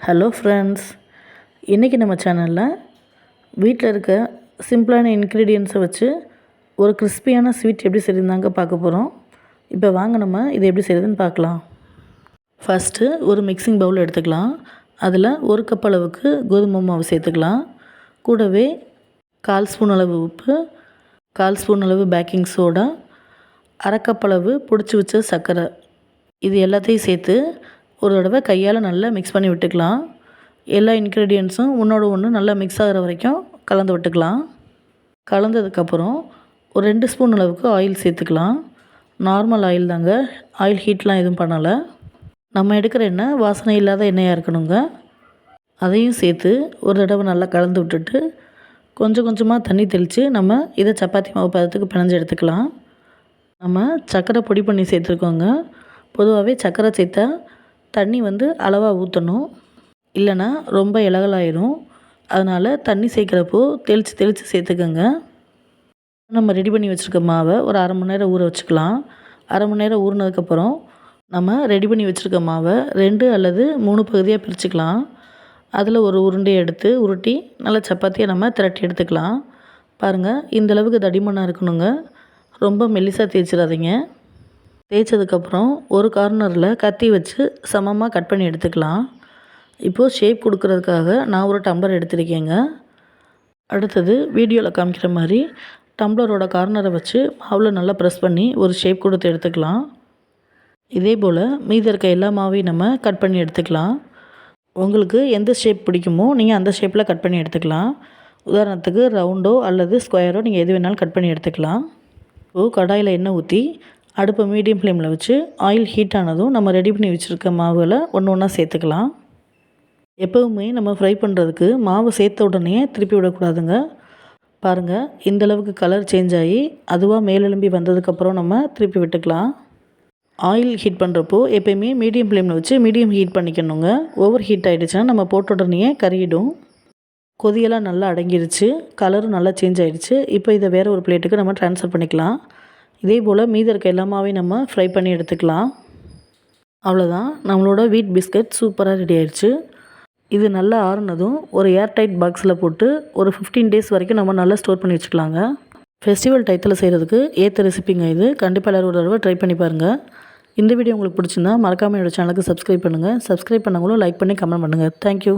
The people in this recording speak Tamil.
ஹலோ ஃப்ரெண்ட்ஸ் இன்றைக்கி நம்ம சேனலில் வீட்டில் இருக்க சிம்பிளான இன்க்ரீடியன்ஸை வச்சு ஒரு கிறிஸ்பியான ஸ்வீட் எப்படி செய்யுதுந்தாங்க பார்க்க போகிறோம் இப்போ வாங்க நம்ம இது எப்படி செய்யுதுன்னு பார்க்கலாம். ஃபஸ்ட்டு ஒரு மிக்சிங் பவுல் எடுத்துக்கலாம். அதில் ஒரு கப் அளவுக்கு கோதுமை மாவு சேர்த்துக்கலாம். கூடவே கால் ஸ்பூன் அளவு உப்பு கால் ஸ்பூன் அளவு பேக்கிங் சோடா அரை அளவு பிடிச்சி வச்ச சர்க்கரை. இது எல்லாத்தையும் சேர்த்து ஒரு தடவை கையால் நல்லா மிக்ஸ் பண்ணி விட்டுக்கலாம். எல்லா இன்க்ரீடியன்ஸும் ஒன்றோட ஒன்று நல்லா மிக்ஸ் ஆகிற வரைக்கும் கலந்து விட்டுக்கலாம். கலந்ததுக்கப்புறம் ஒரு ரெண்டு ஸ்பூன் அளவுக்கு ஆயில் சேர்த்துக்கலாம். நார்மல் ஆயில் தாங்க. ஆயில் ஹீட்லாம் எதுவும் பண்ணலை. நம்ம எடுக்கிற எண்ணெய் வாசனை இல்லாத எண்ணெயாக இருக்கணுங்க. அதையும் சேர்த்து ஒரு தடவை நல்லா கலந்து விட்டுட்டு கொஞ்சம் கொஞ்சமாக தண்ணி தெளித்து நம்ம இதை சப்பாத்தி மாவு பதத்துக்கு பிணைஞ்சு எடுத்துக்கலாம். நம்ம சர்க்கரை பொடி பண்ணி சேர்த்துருக்கோங்க. பொதுவாகவே சர்க்கரை சேர்த்தா தண்ணி வந்து அளவாக ஊற்றணும் இல்லைன்னா ரொம்ப இலகலாயிரும். அதனால் தண்ணி சேர்க்குறப்போ தெளித்து தெளித்து சேர்த்துக்கோங்க நம்ம ரெடி பண்ணி வச்சுருக்க மாவை ஒரு அரை மணி நேரம் ஊற வச்சுக்கலாம். அரை மணி நேரம் ஊறினதுக்கப்புறம் நம்ம ரெடி பண்ணி வச்சுருக்க மாவை ரெண்டு அல்லது மூணு பகுதியாக பிரிச்சுக்கலாம். அதில் ஒரு உருண்டையை எடுத்து உருட்டி நல்லா சப்பாத்தியாக நம்ம திரட்டி எடுத்துக்கலாம். பாருங்கள் இந்தளவுக்கு தடிமனாக இருக்கணுங்க. ரொம்ப மெல்லிசாக தேய்ச்சிடாதீங்க. தேய்ச்சதுக்கப்புறம் ஒரு கார்னரில் கத்தி வச்சு சமமாக கட் பண்ணி எடுத்துக்கலாம். இப்போது ஷேப் கொடுக்குறதுக்காக நான் ஒரு டம்ளர் எடுத்திருக்கேங்க. அடுத்தது வீடியோவில் காமிக்கிற மாதிரி டம்ளரோட கார்னரை வச்சு மாவில் நல்லா ப்ரெஸ் பண்ணி ஒரு ஷேப் கொடுத்து எடுத்துக்கலாம். இதே போல் மீதி இருக்க எல்லா மாவையும் நம்ம கட் பண்ணி எடுத்துக்கலாம். உங்களுக்கு எந்த ஷேப் பிடிக்குமோ நீங்கள் அந்த ஷேப்பில் கட் பண்ணி எடுத்துக்கலாம். உதாரணத்துக்கு ரவுண்டோ அல்லது ஸ்கொயரோ நீங்கள் எது வேணாலும் கட் பண்ணி எடுத்துக்கலாம். இப்போது கடாயில் எண்ணெய் ஊற்றி அடுப்பை மீடியம் ஃப்ளேமில் வச்சு ஆயில் ஹீட் ஆனதும் நம்ம ரெடி பண்ணி வச்சுருக்க மாவில் ஒன்று ஒன்றா சேர்த்துக்கலாம். எப்போவுமே நம்ம ஃப்ரை பண்ணுறதுக்கு மாவு சேர்த்த உடனே திருப்பி விடக்கூடாதுங்க. பாருங்கள் இந்தளவுக்கு கலர் சேஞ்ச் ஆகி அதுவாக மேலெலும்பி வந்ததுக்கப்புறம் நம்ம திருப்பி விட்டுக்கலாம். ஆயில் ஹீட் பண்ணுறப்போ எப்போயுமே மீடியம் ஃப்ளேமில் வச்சு மீடியம் ஹீட் பண்ணிக்கணுங்க. ஓவர் ஹீட் ஆகிடுச்சுன்னா நம்ம போட்ட உடனே கறியிடும் கொதியெல்லாம் நல்லா அடங்கிடுச்சு கலரும் நல்லா சேஞ்ச் ஆகிடுச்சு இப்போ இதை வேறு ஒரு பிளேட்டுக்கு நம்ம ட்ரான்ஸ்ஃபர் பண்ணிக்கலாம். இதே போல் மீதி இருக்க எல்லாமாவே நம்ம ஃப்ரை பண்ணி எடுத்துக்கலாம். அவ்வளோதான். நம்மளோட வீட் பிஸ்கட் சூப்பராக ரெடி ஆயிடுச்சு. இது நல்லா ஆறுனதும் ஒரு ஏர் டைட் பாக்ஸில் போட்டு ஒரு ஃபிஃப்டீன் டேஸ் வரைக்கும் நம்ம நல்லா ஸ்டோர் பண்ணி வச்சுக்கலாங்க. ஃபெஸ்டிவல் டைத்தில் செய்கிறதுக்கு ஏற்ற ரெசிபிங்க இது. கண்டிப்பாக எல்லோரும் ஒரு தடவை ட்ரை பண்ணி பாருங்கள் இந்த வீடியோ உங்களுக்கு பிடிச்சிருந்தா மறக்காமல் என்னோடய சேனலுக்கு சப்ஸ்கிரைப் பண்ணுங்கள் சப்ஸ்கிரைப் பண்ணவங்களும் லைக் பண்ணி கமெண்ட் பண்ணுங்கள் தேங்க்யூ